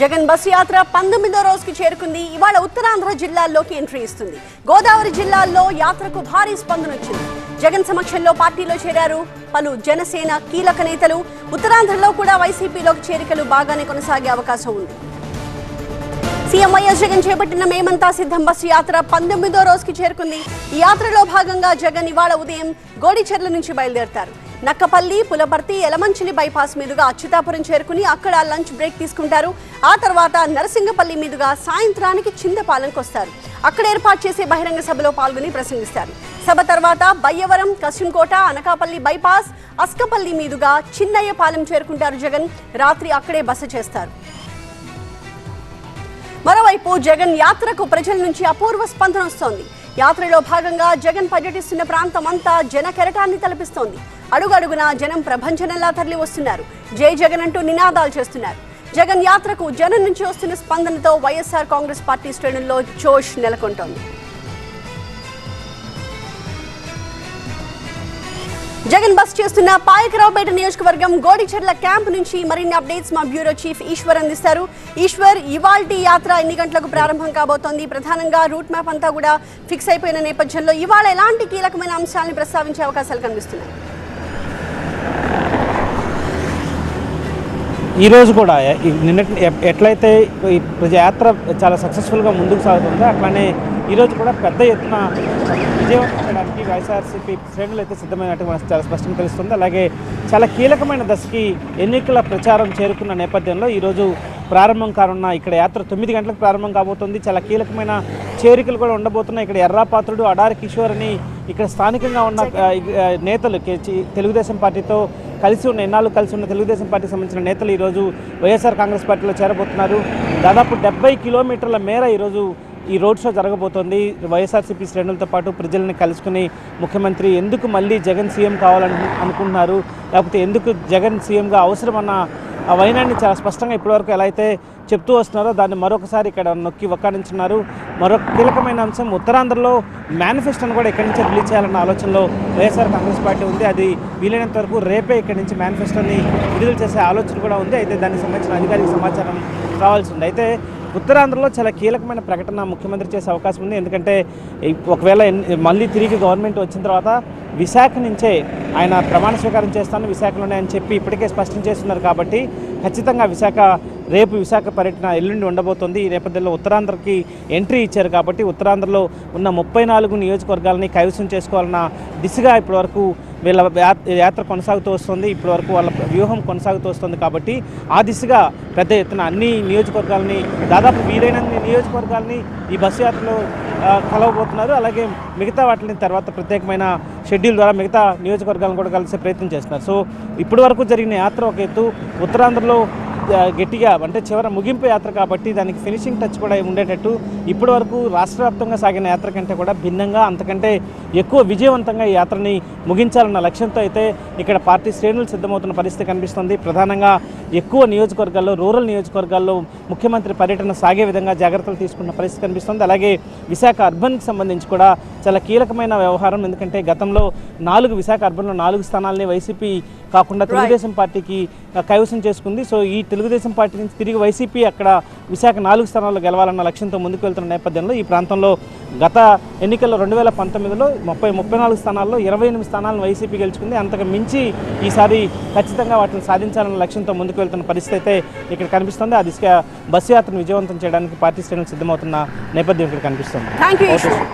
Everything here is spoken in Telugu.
జగన్ బస్సు యాత్ర పంతొమ్మిదో రోజుకి చేరుకుంది. ఇవాళ ఉత్తరాంధ్ర జిల్లాల్లోకి ఎంట్రీ ఇస్తుంది. గోదావరి జిల్లాల్లో యాత్రకు భారీ స్పందన వచ్చింది. జగన్ సమక్షంలో పార్టీలో చేరారు పలు జనసేన కీలక నేతలు. ఉత్తరాంధ్రలో కూడా వైసీపీలోకి చేరికలు బాగానే కొనసాగే అవకాశం ఉంది. సీఎం వైఎస్ జగన్ చేపట్టిన మేమంతా సిద్ధం. బస్సు యాత్ర పంతొమ్మిదో రోజుకి చేరుకుంది. ఈ యాత్రలో భాగంగా జగన్ ఇవాళ ఉదయం గోడిచెర్ల నుంచి బయలుదేరతారు. నక్కపల్లి పులపర్తి ఎలమంచిలి బైపాస్ మీదుగా అచ్యుతాపురం చేరుకుని అక్కడ లంచ్ బ్రేక్ తీసుకుంటారు. ఆ తర్వాత నరసింగపల్లి మీదుగా సాయంత్రానికి చింతపాలెంకి వస్తారు అక్కడ ఏర్పాటు చేసే బహిరంగ సభలో పాల్గొని ప్రసంగిస్తారు. సభ తర్వాత బయ్యవరం కశింకోట అనకాపల్లి బైపాస్ అస్కపల్లి మీదుగా చిన్నయ్యపాలెం చేరుకుంటారు జగన్. రాత్రి అక్కడే బస చేస్తారు. మరోవైపు జగన్ యాత్రకు ప్రజల నుంచి అపూర్వ స్పందన వస్తోంది. యాత్రలో భాగంగా జగన్ పర్యటిస్తున్న ప్రాంతం అంతా జన కెరటాన్ని తలపిస్తోంది. అడుగడుగున జనం ప్రభంజనంలా తరలి వస్తున్నారు. జై జగన్ అంటూ నినాదాలు చేస్తున్నారు. జగన్ యాత్రకు జనం నుంచి వస్తున్న స్పందనతో వైఎస్ఆర్ కాంగ్రెస్ పార్టీ శ్రేణుల్లో జోష్ నెలకొంటోంది. జగన్ బస్ చేస్తున్న పాయకరావుపేట నియోజకవర్గం గోడిచెర్ల క్యాంప్ నుంచి మరిన్ని అప్డేట్స్ మా బ్యూరో చీఫ్ ఈశ్వర్ అందిస్తారు. ఈశ్వర్ ఇవాల్టి యాత్ర ఎన్ని గంటలకు ప్రారంభం కాబోతోంది? ప్రధానంగా రూట్ మ్యాప్ అంతా కూడా ఫిక్స్ అయిపోయిన నేపథ్యంలో ఇవాళ ఎలాంటి కీలకమైన అంశాలను ప్రస్తావించే అవకాశాలు కనిపిస్తున్నాయి? ఈరోజు కూడా నిన్న ఎట్లయితే ఈ యాత్ర చాలా సక్సెస్ఫుల్గా ముందుకు సాగుతుందో అట్లానే ఈరోజు కూడా పెద్ద ఎత్తున విజయవంతం చేయడానికి వైఎస్ఆర్సీపీ శ్రేణులు అయితే సిద్ధమైనట్టు మనకు చాలా స్పష్టంగా తెలుస్తుంది. అలాగే చాలా కీలకమైన దశకి ఎన్నికల ప్రచారం చేరుకున్న నేపథ్యంలో ఈరోజు ప్రారంభం కానున్న ఇక్కడ యాత్ర తొమ్మిది గంటలకు ప్రారంభం కాబోతుంది. చాలా కీలకమైన చేరికలు కూడా ఉండబోతున్నాయి. ఇక్కడ ఎర్రాపాత్రుడు అడారి కిషోర్ అని ఇక్కడ స్థానికంగా ఉన్న నేతలు తెలుగుదేశం పార్టీతో కలిసి ఉన్న ఎన్నాళ్ళు కలిసి ఉన్న తెలుగుదేశం పార్టీకి సంబంధించిన నేతలు ఈరోజు వైఎస్ఆర్ కాంగ్రెస్ పార్టీలో చేరబోతున్నారు. దాదాపు డెబ్బై కిలోమీటర్ల మేర ఈరోజు ఈ రోడ్ షో జరగబోతోంది. వైఎస్ఆర్సీపీ శ్రేణులతో పాటు ప్రజల్ని కలుసుకుని ముఖ్యమంత్రి ఎందుకు మళ్ళీ జగన్ సీఎం కావాలని అనుకుంటున్నారు? లేకపోతే ఎందుకు జగన్ సీఎంగా అవసరమన్న ఆ వైనాన్ని చాలా స్పష్టంగా ఇప్పటివరకు ఎలా అయితే చెప్తూ వస్తున్నారో దాన్ని మరొకసారి ఇక్కడ నొక్కి వక్కానించున్నారు. మరొక కీలకమైన అంశం ఉత్తరాంధ్రలో మేనిఫెస్టోను కూడా ఇక్కడి నుంచి రిలీజ్ చేయాలన్న ఆలోచనలో వైఎస్ఆర్ కాంగ్రెస్ పార్టీ ఉంది. అది వీలైనంత వరకు రేపే ఇక్కడి నుంచి మేనిఫెస్టోని విడుదల చేసే ఆలోచన కూడా ఉంది. అయితే దానికి సంబంధించిన అధికారిక సమాచారం రావాల్సి ఉంది. అయితే ఉత్తరాంధ్రలో చాలా కీలకమైన ప్రకటన ముఖ్యమంత్రి చేసే అవకాశం ఉంది. ఎందుకంటే ఒకవేళ మళ్ళీ తిరిగి గవర్నమెంట్ వచ్చిన తర్వాత విశాఖ నుంచే ఆయన ప్రమాణ స్వీకారం చేస్తాను విశాఖలోనే అని చెప్పి ఇప్పటికే స్పష్టం చేస్తున్నారు కాబట్టి ఖచ్చితంగా విశాఖ రేపు విశాఖ పర్యటన ఎల్లుండి ఉండబోతోంది. ఈ నేపథ్యంలో ఉత్తరాంధ్రకి ఎంట్రీ ఇచ్చారు కాబట్టి ఉత్తరాంధ్రలో ఉన్న ముప్పై నాలుగు నియోజకవర్గాలని కైవసం చేసుకోవాలన్న దిశగా ఇప్పటివరకు వీళ్ళ యాత్ర కొనసాగుతూ వస్తుంది. ఇప్పటివరకు వాళ్ళ వ్యూహం కొనసాగుతూ వస్తుంది కాబట్టి ఆ దిశగా పెద్ద ఎత్తున అన్ని నియోజకవర్గాలని దాదాపు వీలైనన్ని నియోజకవర్గాలని ఈ బస్సు యాత్రలో కలవబోతున్నారు. అలాగే మిగతా వాటిని తర్వాత ప్రత్యేకమైన షెడ్యూల్ ద్వారా మిగతా నియోజకవర్గాలను కూడా కలిసే ప్రయత్నం చేస్తున్నారు. సో ఇప్పటి వరకు జరిగిన యాత్ర ఒక ఎత్తు ఉత్తరాంధ్రలో గట్టిగా అంటే చివర ముగింపు యాత్ర కాబట్టి దానికి ఫినిషింగ్ టచ్ కూడా ఉండేటట్టు ఇప్పటి వరకు రాష్ట్ర వ్యాప్తంగా సాగిన యాత్ర కంటే కూడా భిన్నంగా అంతకంటే ఎక్కువ విజయవంతంగా ఈ యాత్రని ముగించాలన్న లక్ష్యంతో అయితే ఇక్కడ పార్టీ శ్రేణులు సిద్ధమవుతున్న పరిస్థితి కనిపిస్తుంది. ప్రధానంగా ఎక్కువ నియోజకవర్గాల్లో రూరల్ నియోజకవర్గాల్లో ముఖ్యమంత్రి పర్యటన సాగే విధంగా జాగ్రత్తలు తీసుకున్న పరిస్థితి కనిపిస్తుంది. అలాగే విశాఖ అర్బన్కి సంబంధించి కూడా చాలా కీలకమైన వ్యవహారం. ఎందుకంటే గతంలో నాలుగు విశాఖ అర్బన్లో నాలుగు స్థానాలని వైసీపీ కాకుండా తెలుగుదేశం పార్టీకి కైవసం చేసుకుంది. సో ఈ తెలుగుదేశం పార్టీ నుంచి తిరిగి వైసీపీ అక్కడ విశాఖ నాలుగు స్థానాల్లో గెలవాలన్న లక్ష్యంతో ముందుకు వెళ్తున్న నేపథ్యంలో ఈ ప్రాంతంలో గత ఎన్నికల్లో రెండు వేల పంతొమ్మిదిలో ముప్పై ముప్పై నాలుగు స్థానాల్లో ఇరవై ఎనిమిది స్థానాలను వైసీపీ గెలుచుకుంది. అంతకు మించి ఈసారి ఖచ్చితంగా వాటిని సాధించాలన్న లక్ష్యంతో ముందుకు వెళ్తున్న పరిస్థితి అయితే ఇక్కడ కనిపిస్తుంది. ఆ దిశగా బస్సు యాత్రను విజయవంతం చేయడానికి పార్టీ శ్రేణులు సిద్ధమవుతున్న నేపథ్యం ఇక్కడ కనిపిస్తుంది.